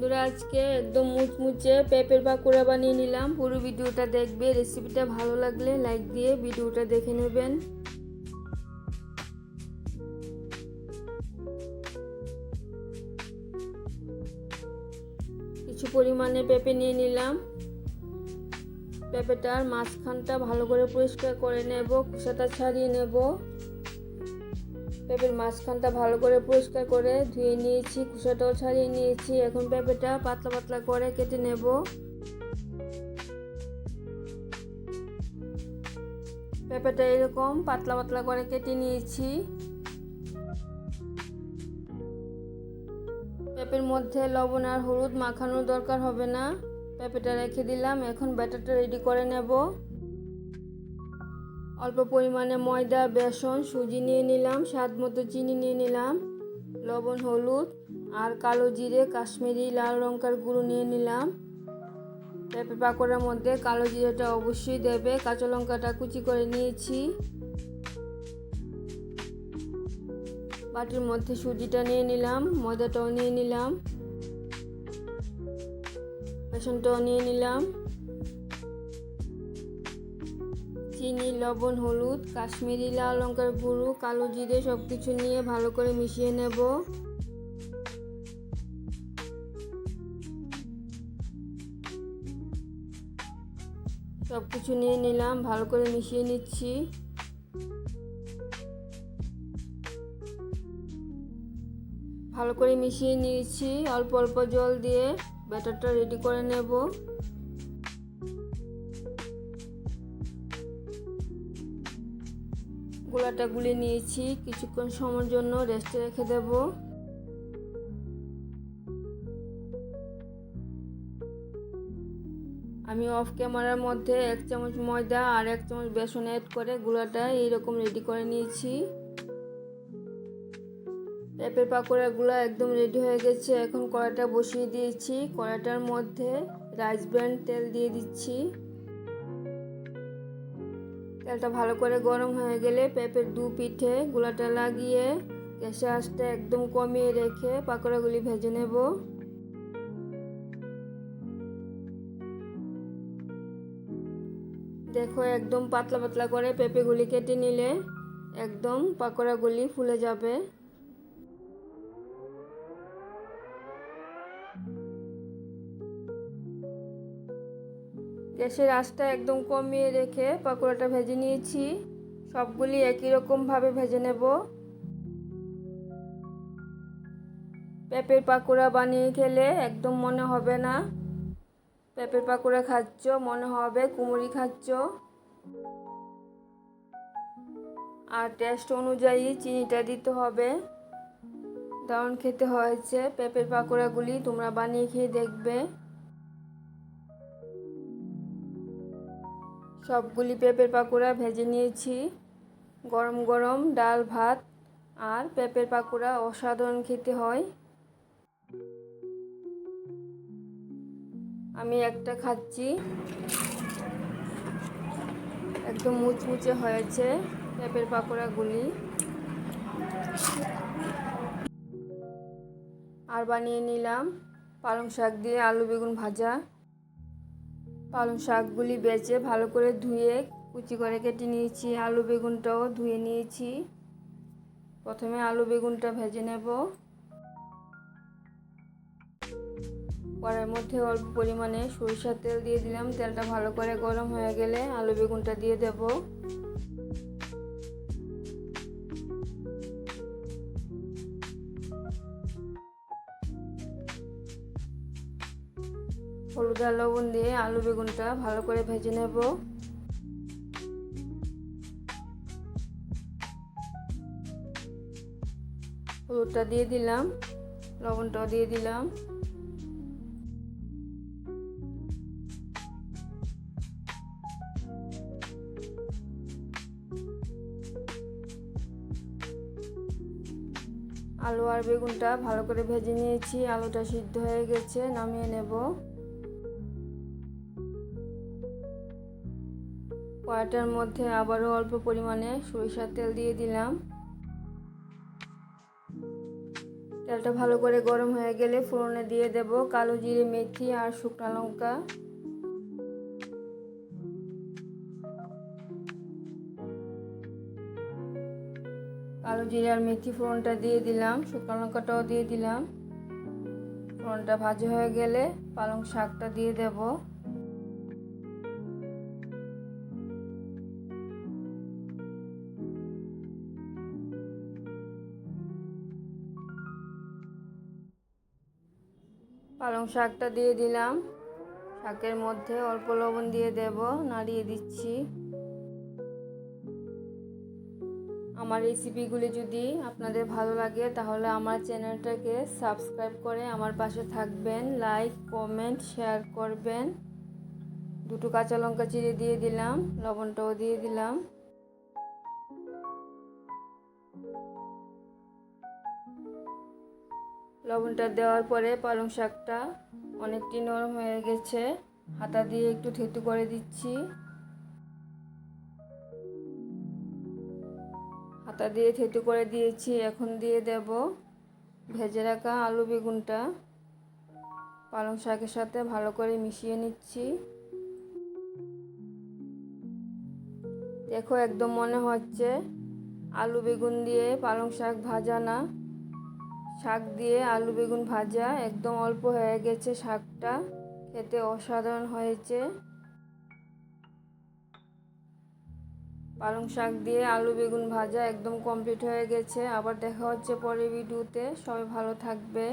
বন্ধুরা, আজকে একদম মুচমুচে পেঁপের পাকোড়া বানিয়ে নিলাম। পুরো ভিডিওটা দেখবে রেসিপিটা ভালো লাগলে লাইক দিয়ে ভিডিওটা দেখে নেবেন। কিছু পরিমাণে পেঁপে নিয়ে নিলাম। পেঁপেটার মাঝখানটা ভালো করে পরিষ্কার করে নেব, খোসাটা ছাড়িয়ে নেব। পেঁপের মাঝখানটা ভালো করে পরিষ্কার করে ধুয়ে নিয়েছি, খোসাটাও ছাড়িয়ে নিয়েছি। এখন পেঁপেটা পাতলা পাতলা করে কেটে নেব। পেঁপেটা এরকম পাতলা পাতলা করে কেটে নিয়েছি। পেঁপের মধ্যে লবণ আর হলুদ মাখানোর দরকার হবে না। পেঁপেটা রেখে দিলাম, এখন ব্যাটারটা রেডি করে নেব। অল্প পরিমাণে ময়দা, বেসন, সুজি নিয়ে নিলাম, স্বাদ মতো চিনি নিয়ে নিলাম, লবণ, হলুদ আর কালো জিরে, কাশ্মীরি লাল লঙ্কার গুঁড়ো নিয়ে নিলাম। পেঁপে পাকোড়ার মধ্যে কালো জিরেটা অবশ্যই দেবে, কাঁচা লঙ্কাটা কুচি করে নিয়েছি। বাটির মধ্যে সুজিটা নিয়ে নিলাম, ময়দাটাও নিয়ে নিলাম, বেসনটাও নিয়ে নিলাম। চিনি লবণ, হলুদ, কাশ্মীরি লাল, লঙ্কার গুঁড়ো, কালো জিরে সব কিছু নিয়ে ভালো করে মিশিয়ে নেব। সব কিছু নিয়ে নিলাম, ভালো করে মিশিয়ে নিচ্ছি। ভালো করে মিশিয়ে নিয়েছি, অল্প অল্প জল দিয়ে ব্যাটারটা রেডি করে নেব। গোলাটা গুলে নিয়েছি। কিছুক্ষণ সময়ের জন্য রেস্টে রেখে দেব। আমি অফ ক্যামেরার মধ্যে এক চামচ ময়দা আর এক চামচ বেসন অ্যাড করে গুলাটা এইরকম রেডি করে নিয়েছি। পেঁপের পাকোড়াগুলো একদম রেডি হয়ে গেছে। এখন কড়াটা বসিয়ে দিয়েছি। কড়াটার মধ্যে রাইস ব্র্যান্ড তেল দিয়ে দিচ্ছি। তেলটা ভালো করে গরম হয়ে গেলে পেঁপের দু পিঠে গুলাটা লাগিয়ে গ্যাসে আসতে একদম কমিয়ে রেখে পাকোড়াগুলি ভেজে নেব। দেখো একদম পাতলা পাতলা করে পেঁপেগুলি কেটে নিলে একদম পাকোড়াগুলি ফুলে যাবে। গ্যাসের আঁচটা একদম কমিয়ে রেখে পাকোড়াটা ভেজে নিয়েছি। সবগুলি একই রকমভাবে ভেজে নেব। পেঁপের পাকোড়া বানিয়ে খেলে একদম মনে হবে না। পেঁপের পাকোড়া খাচ্ছ, মনে হবে কুমড়ি খাচ্ছ। আর টেস্ট অনুযায়ী চিনিটা দিতে হবে। দারুণ খেতে হয়েছে। পেঁপের পাকোড়াগুলি তোমরা বানিয়ে খেয়ে দেখবে। সবগুলি পেঁপের পাকোড়া ভেজে নিয়েছি। গরম গরম ডাল, ভাত আর পেঁপের পাকোড়া অসাধারণ খেতে হয়। আমি একটা খাচ্ছি। একদম মুচমুচে হয়েছে পেঁপের পাকোড়াগুলি। আর বানিয়ে নিলাম পালং শাক দিয়ে আলু বেগুন ভাজা। পালং শাকগুলি বেচে ভালো করে ধুয়ে কুচি করে কেটে নিয়েছি, আলু বেগুনটাও ধুয়ে নিয়েছি। প্রথমে আলু বেগুনটা ভেজে নেব। কড়াইয়ের মধ্যে অল্প পরিমাণে সরিষার তেল দিয়ে দিলাম। তেলটা ভালো করে গরম হয়ে গেলে আলু বেগুনটা দিয়ে দেব। হলুদ আর লবণ দিয়ে আলু বেগুনটা ভালো করে ভেজে নেব। হলুদটা দিয়ে দিলাম, লবণটাও দিয়ে দিলাম। আলু আর বেগুনটা ভালো করে ভেজে নিয়েছি, আলুটা সিদ্ধ হয়ে গেছে, নামিয়ে নেব। কড়াটার মধ্যে আবারও অল্প পরিমাণে সরিষার তেল দিয়ে দিলাম। তেলটা ভালো করে গরম হয়ে গেলে ফোড়নে দিয়ে দেব কালো জিরে, মেথি আর শুকনো লঙ্কা। কালো জিরে আর মেথি ফোড়নটা দিয়ে দিলাম, শুকনো লঙ্কাটাও দিয়ে দিলাম। ফোড়নটা ভাজা হয়ে গেলে পালং শাকটা দিয়ে দেব। পালং শাকটা দিয়ে দিলাম। শাকের মধ্যে অল্প লবণ দিয়ে দেব, নাড়িয়ে দিচ্ছি। আমার রেসিপিগুলি যদি আপনাদের ভালো লাগে, তাহলে আমার চ্যানেলটাকে সাবস্ক্রাইব করে আমার পাশে থাকবেন। লাইক, কমেন্ট, শেয়ার করবেন। দুটো কাঁচা লঙ্কা চিড়ে দিয়ে দিলাম, লবণটাও দিয়ে দিলাম। লবণটা দেওয়ার পরে পালং শাকটা অনেকটি নরম হয়ে গেছে। হাতা দিয়ে একটু থেতু করে দিচ্ছি। হাতা দিয়ে থেতু করে দিয়েছি। এখন দিয়ে দেব ভেজে রাখা আলু বেগুনটা। পালং শাকের সাথে ভালো করে মিশিয়ে নিচ্ছি। দেখো, একদম মনে হচ্ছে আলু বেগুন দিয়ে পালং শাক ভাজা না। শাক দিয়ে আলু বেগুন ভাজা, একদম অল্প হয়ে গেছে শাকটা। খেতে অসাধারণ হয়েছে। পালং শাক দিয়ে আলু বেগুন ভাজা একদম কমপ্লিট হয়ে গেছে। আবার দেখা হচ্ছে পরের ভিডিওতে সবাই ভালো থাকবে।